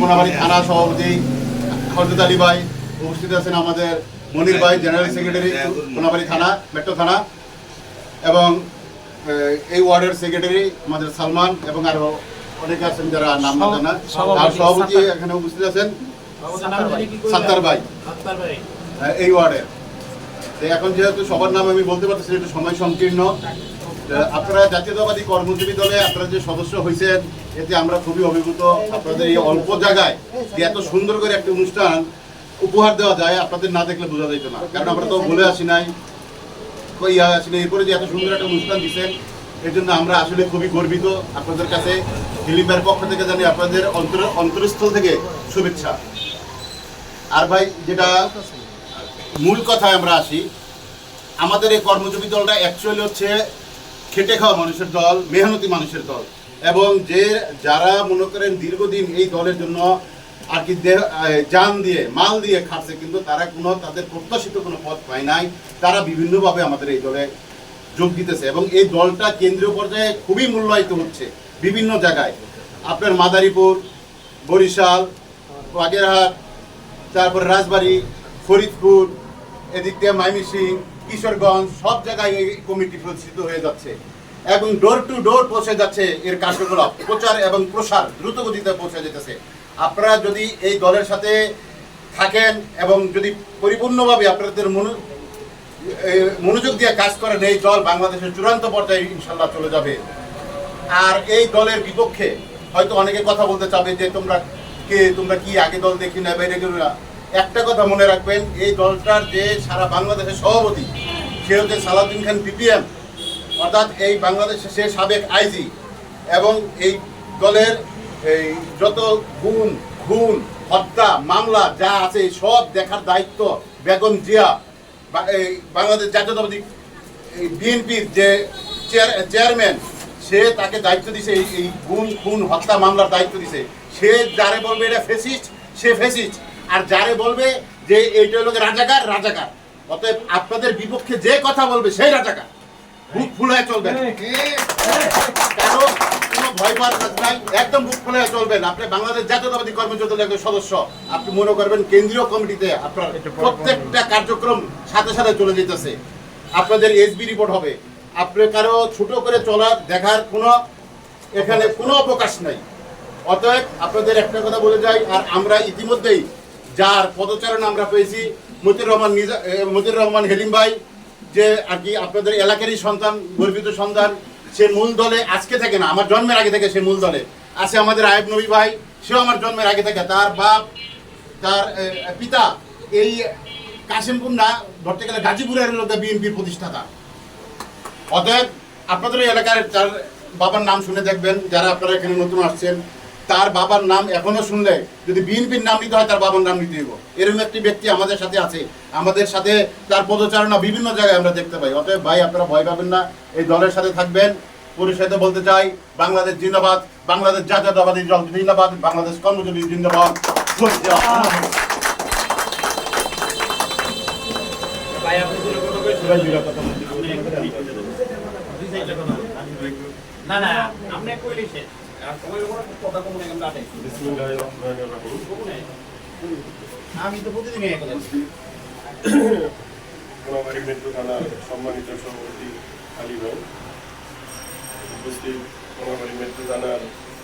কোনাবাড়ি থানা সভাপতি হরজত আলী ভাই উপস্থিত আছেন আমাদের মনির ভাই জেনারেল সেক্রেটারি কোনাবাড়ি থানা মেট্রো থানা এবং এই ওয়ার্ডের সেক্রেটারি আমাদের সালমান এবং আরও অনেকে আছেন যারা নাম জানা আর সভাপতি এখানে উপস্থিত আছেন। সাত্তার ভাই এই ওয়ার্ডের। এখন যেহেতু সবার নাম আমি বলতে পারতেছি একটু সময় সংকীর্ণ। আপনারা জাতীয়তাবাদী কর্মজীবী দলে আপনারা যে সদস্য হয়েছেন এতে আমরা খুবই অভিভূত। আপনাদের এই অল্প জায়গায় যে এত সুন্দর করে একটা অনুষ্ঠান উপহার দেওয়া যায়, আপনাদের না দেখলে বোঝা যেত না। কারণ আমরা তো বলে আসি নাই ইয়া আসি নাই। এরপরে যে এত সুন্দর একটা অনুষ্ঠান দিচ্ছেন, এর জন্য আমরা আসলে খুবই গর্বিত আপনাদের কাছে। ফিলিপের পক্ষ থেকে জানি আপনাদের অন্তর অন্তরস্থল থেকে শুভেচ্ছা। আর ভাই, যেটা মূল কথায় আমরা আসি, আমাদের এই কর্মজীবী দলটা অ্যাকচুয়ালি হচ্ছে খেটে খাওয়া মানুষের দল, মেহনতি মানুষের দল। এবং যে যারা মনে করেন দীর্ঘদিন এই দলের জন্য আর কি জান দিয়ে, মাল দিয়ে খাচ্ছে কিন্তু তারা কোনো তাদের প্রত্যাশিত কোনো পথ পায় নাই। তারা বিভিন্নভাবে আমাদের এই দলে যোগ দিতেছে এবং এই দলটা কেন্দ্রীয় পর্যায়ে খুবই মূল্যায়িত হচ্ছে বিভিন্ন জায়গায়। আপনার মাদারীপুর, বরিশাল, বাগেরহাট, তারপর রাজবাড়ী, ফরিদপুর, এদিক দিয়ে মাইমিসিং, কিশোরগঞ্জ, সব জায়গায় এই কমিটি প্রতিষ্ঠিত হয়ে যাচ্ছে। এবং ডোর টু ডোর পৌঁছে যাচ্ছে এর কার্যকলাপ। প্রচার এবং প্রসার দ্রুত গতিতে পৌঁছে যেতেছে। আপনারা যদি এই দলের সাথে থাকেন এবং যদি পরিপূর্ণভাবে আপনাদের মনো মনোযোগ দিয়ে কাজ করেন, এই দল বাংলাদেশের চূড়ান্ত পর্যায়ে ইনশাল্লাহ চলে যাবে। আর এই দলের বিপক্ষে হয়তো অনেকে কথা বলতে চাবে যে, তোমরা কে? তোমরা কি আগে দল দেখি না, বাইরে গেল না? একটা কথা মনে রাখবেন, এই দলটার যে সারা বাংলাদেশের সভাপতি, সে হচ্ছে সালাউদ্দিন খান পিপিএম। অর্থাৎ এই বাংলাদেশের সে সাবেক আইজি এবং এই দলের এই যত গুণ, খুন, হত্যা, মামলা যা আছে সব দেখার দায়িত্ব বেগম জিয়া এই বাংলাদেশ জাতীয়তাবাদী বিএনপির যে চেয়ারম্যান, সে তাকে দায়িত্ব দিছে এই এই গুণ, খুন, হত্যা মামলার দায়িত্ব দিছে। সে যারে বলবে এটা ফেসিস্ট, সে ফেসিস্ট। আর যারে বলবে যে এইটা হলো রাজাকার রাজাকার। অতএব আপনাদের বিপক্ষে যে কথা বলবে সেই রাজাকার। বুক ফুলায় চলবেন। কারণ কোনো? ভয় পাওয়ার কাজ নাই একদম বুক ফুলায় চলবেন। আপনি বাংলাদেশ জাতীয়তাবাদী কর্মচারী দলের একজন সদস্য। আপনি মনে করবেন কেন্দ্রীয় কমিটিতে আপনার প্রত্যেকটা কার্যক্রম সাথে সাথে চলে যেতেছে। আপনাদের এসবি রিপোর্ট হবে। আপনি কারও ছোট করে চলার দেখার কোনো এখানে কোনো অবকাশ নাই। অতএব আপনাদের একটা কথা বলে যাই আর আমরা ইতিমধ্যেই যার পদচারণ আমরা পেয়েছি মতিউর রহমান এ, রহমান হেলিম ভাই যে আর কি আপনাদের এলাকারই সন্তান, গর্বিত সন্তান, সে মূল দলে আজকে থাকে না, আমার জন্মের আগে থেকে সে মূল দলে। আছে আমাদের আয়েব নবী ভাই, সেও আমার জন্মের আগে থেকে, তার বাপ, তার পিতা, এই কাশিমপুর না, ধরতে গেলে গাজীপুরের লোক বিএনপির প্রতিষ্ঠাতা। অতএব আপনাদের এলাকার তার বাবার নাম শুনে দেখবেন, যারা আপনারা এখানে নতুন আসছেন তার বাবার নাম এখনও শুনলে যদি বিএনপির নাম নিতে হয় তার বাবার নাম নিতে হইব। এরকম একটি ব্যক্তি আমাদের সাথে আছে। আমাদের সাথে তার পদচারণা বিভিন্ন জায়গায় আমরা দেখতে পাই। অতএব ভাই আপনারা ভয় পাবেন না। এই দলের সাথে থাকবেন। পরিষদে বলতে চাই বাংলাদেশ জিন্দাবাদ বাংলাদেশ জাতীয়তাবাদী দল জিন্দাবাদ বাংলাদেশ কর্মজীবী জিন্দাবাদ। না না আপনি কইলে সে আমি তো প্রতিদিন। কোনাবাড়ি মেট্রো থানার সম্মানিত সভাপতি আলী ভাই। উপস্থিত মেট্রো থানার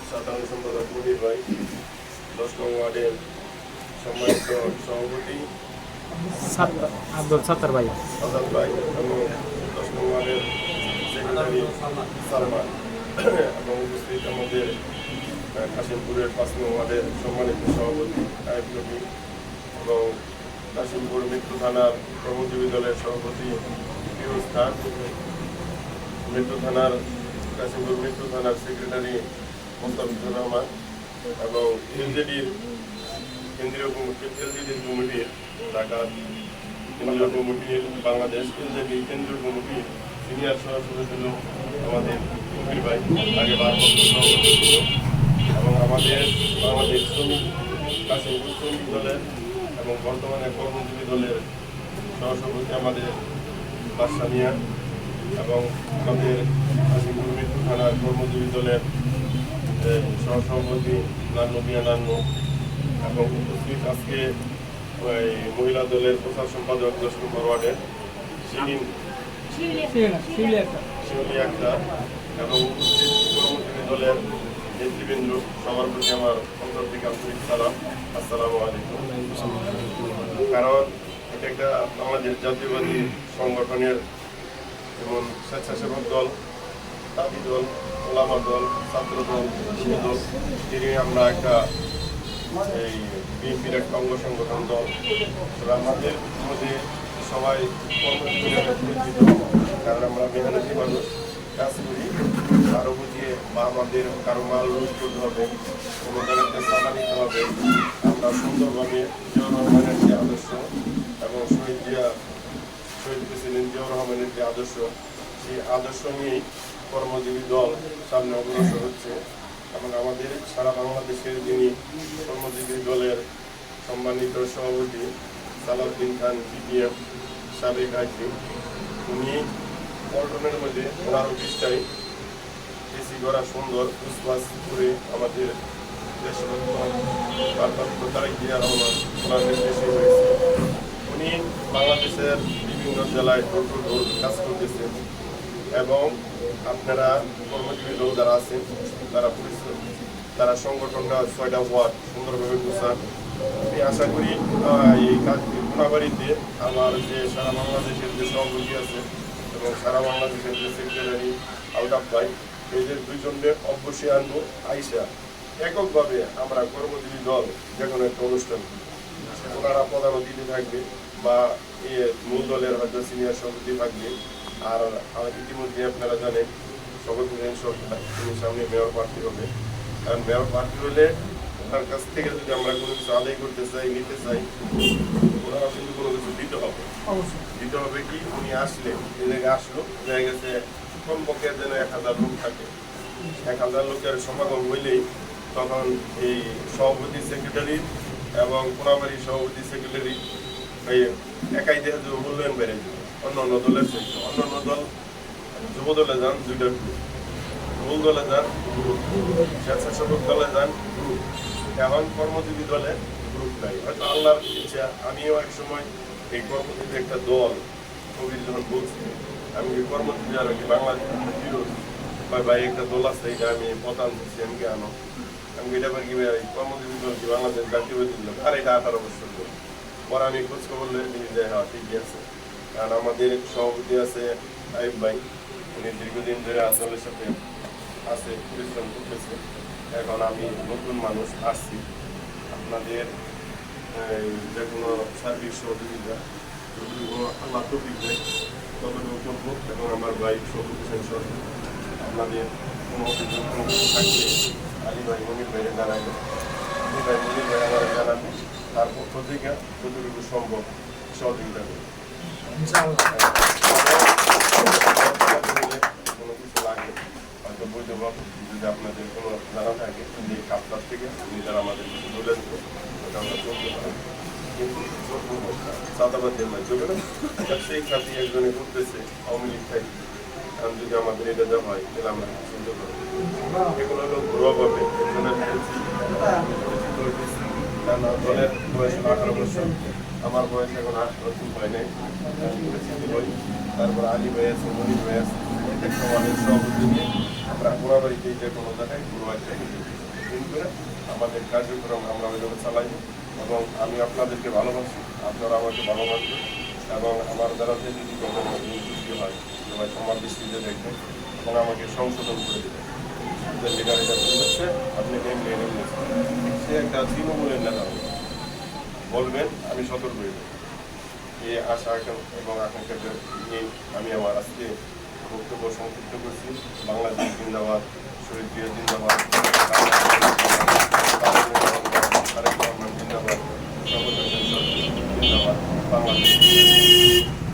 সাধারণ সম্পাদক মনির ভাই দশ নং ওয়ার্ডের সম্মানিত সভাপতি সাত্তার আব্দুল সাত্তার ভাই। আজাদ ভাই এবং দশ নং ওয়ার্ডের সেক্রেটারি সালমান। এবং উপস্থিত আমাদের কাশিমপুরের পাঁচ নং ওয়ার্ডের সম্মানিত সভাপতি নবী এবং কাশিমপুর মৃত্যু থানার কর্মজীবী দলের সভাপতি ফিরোজ খান মৃত্যু থানার, কাশিমপুর মৃত্যু থানার সেক্রেটারি মোস্তাফিজুর রহমান এবং এলজেডির, কেন্দ্রীয় এলজেডির কমিটির ঢাকা কেন্দ্রীয় কমিটির বাংলাদেশ এলজেডি কেন্দ্রীয় কমিটির সিনিয়র সদস্য ছিল আমাদের কবির ভাই আগে এবং আমাদের বাংলাদেশ কাশিমপুর শ্রমিক দলের এবং বর্তমানে কর্মজীবী দলের সহসভাপতি আমাদের বাদশা মিয়া এবং আমাদের কাশিমপুর মৃত্যু থানার কর্মজীবী দলের সহসভাপতি নান্নু মিয়া নান্নু এবং উপস্থিত আজকে মহিলা দলের প্রচার সম্পাদক দশ নম্বর ওয়ার্ডের শিরিন শিউলি আক্তার। এবং উপস্থিত দলের নেতৃবৃন্দ, সবার প্রতি আমার অন্তর থেকে আন্তরিক সালাম। আসসালামু আলাইকুম। কারণ এটা একটা বাংলাদেশ জাতীয়বাদী সংগঠনের যেমন স্বেচ্ছাসেবক দল, দাবি দল, ওলামা দল, ছাত্র দল দল এর আমরা একটা এই বিএনপির একটা অঙ্গ সংগঠন দল। আমাদের মধ্যে সবাই কর্মজীবী কারণ আমরা মেহনতি মানুষ। কাজ করি কারও বুঝিয়ে আমাদের কারও মাল লুজ করতে হবে, কোনো কারণে সাদা নিতে হবে আমরা সুন্দরভাবে জিয়াউর রহমানের যে আদর্শ এবং শহীদ জিয়া, শহীদ প্রেসিডেন্ট জিয়াউর রহমানের যে আদর্শ, সেই আদর্শ নিয়েই কর্মজীবী দল সামনে অগ্রসর হচ্ছে এবং আমাদের সারা বাংলাদেশের যিনি কর্মজীবী দলের সম্মানিত সভাপতি সালাউদ্দিন খান বিপিএফ সাবেক আইজি, উনি পল্টনের মধ্যে ওনার অফিসটাই এসি করা সুন্দর উসবাস করে আমাদের ভারপ্রাপ্ত তারেক জিয়া রহমান ওনার হয়েছে উনি বাংলাদেশের বিভিন্ন জেলায় ডোর টু ডোর কাজ করতেছেন এবং আপনারা কর্মজীবী লোক যারা আছেন, তারা পরিশ্রম তারা সংগঠনটা ছয়টা ওয়ার্ড সুন্দরভাবে গুছান। আমি আশা করি এই কাজ কোনাবাড়িতে আমার যে সারা বাংলাদেশের যে সভাপতি আছে এবং সারা বাংলাদেশের যে সেক্রেটারি আলতাফ ভাই এদের দুইজনকে অবশ্যই আনব, আইসা এককভাবে আমরা কর্মজীবী দল যে কোনো একটা অনুষ্ঠান। ওনারা প্রধান অতিথি থাকবে বা মূল দলের হয়তো সিনিয়র সভাপতি থাকবে আর ইতিমধ্যে আপনারা জানেন, সভাপতি সামনে মেয়র প্রার্থী হবে কারণ মেয়র প্রার্থী হলে ওনার কাছ থেকে যদি আমরা কোনো কিছু আদায় করতে চাই নিতে চাই ওনারা কিন্তু কোনো কিছু দিতে হবে। দিতে হবে কি? উনি আসলে এই জায়গায় আসলো দেখা গেছে কমপক্ষে যেন এক হাজার লোক থাকে। এক হাজার লোকের সমাগম হইলেই তখন এই সভাপতি সেক্রেটারি এবং কোনাবাড়ি সভাপতি সেক্রেটারি এই একাই দেহে যে মূল্যায়ন বেড়ে যাবে। অন্য অন্য দলের থেকে অন্য অন্য দল যুব দলে যান দুইটা গ্রুপ মূল দলে যান গ্রুপ স্বেচ্ছাসেবক দলে যান গ্রুপ এখন কর্মজীবী দলে গ্রুপ নাই। হয়তো আল্লাহর ইচ্ছা, আমিও এক সময় এই কর্মজীবী একটা দল কবির যখন বলছি। আমি কি কর্মজীবী আর কি বাংলাদেশ বা ভাই, একটা দল আছে, এটা আমি প্রধান দিচ্ছি আমি কেন আমি এটা কি ভাই, এই কর্মজীবী দল কি বাংলাদেশ জাতীয়বাদী দল? আর এটা আঠারো বছর দল পরে আমি খোঁজ খবর নিয়ে যে হ্যাঁ ঠিকই আছে। কারণ আমাদের সভাপতি আছে আইব ভাই। উনি দীর্ঘদিন ধরে আসলের সাথে আছে, পরিশ্রম করতেছে। এখন আমি নতুন মানুষ আসছি আপনাদের যে কোনো সার্বিক সহযোগিতা যতটুকু আল্লাহ তৌফিক দেয় ততটুকু করব এবং আমার ভাই সবুজ হোসেন সরকার আপনাদের কোনো অভিযোগ থাকলে আলী ভাই মনির ভাইয়ের জানাবেন আলী ভাই মনির ভাই আমার জানাবেন তার পক্ষ থেকে যতটুকু সম্ভব সহযোগিতা করব কোনো কিছু লাগে হয়তো বৈধ ভাবে যদি আপনাদের কোনো জানা থাকে যে কাপটার থেকে নিজেরা আমাদের কিছু বলে দেবো ওটা আমরা চলতে পারি কিন্তু না সেই খাতি একজনে করতেছে, আওয়ামী লীগ থেকে কারণ যদি আমাদের এটা দেওয়া হয়, তাহলে আমরা শুনতে পারব এগুলো হলো ঘরোয়া বয়স আঠারো আমার বয়স এখন আট বছর হয় নাই। তারপর আলী ভাই আছে মনির ভাই আছে আমাদের সভাপতি নিয়ে আমরা কোনাবাড়িতে যে কোনো জায়গায় গুরু একটা আমাদের কার্যক্রম আমরা ওইভাবে চালাই এবং আমি আপনাদেরকে ভালোবাসি, আপনারা আমাকে ভালোবাসবেন এবং আমার দ্বারা যে যদি দুর্নীতি হয় সবাই সমাজ দৃষ্টিতে দেখবেন এবং আমাকে সংশোধন করে বলেছে আপনি সে একটা তৃণমূলের নেতা বলবেন, আমি সতর্ক হয়ে। এই আশা আকাঙ্ক্ষা এবং আকাঙ্ক্ষাকে নিয়ে আমি আমার আজকে বক্তব্য সংক্ষিপ্ত করছি। বাংলাদেশ জিন্দাবাদ, শহীদ জিয়া জিন্দাবাদ জিন্দাবাদ বাংলাদেশ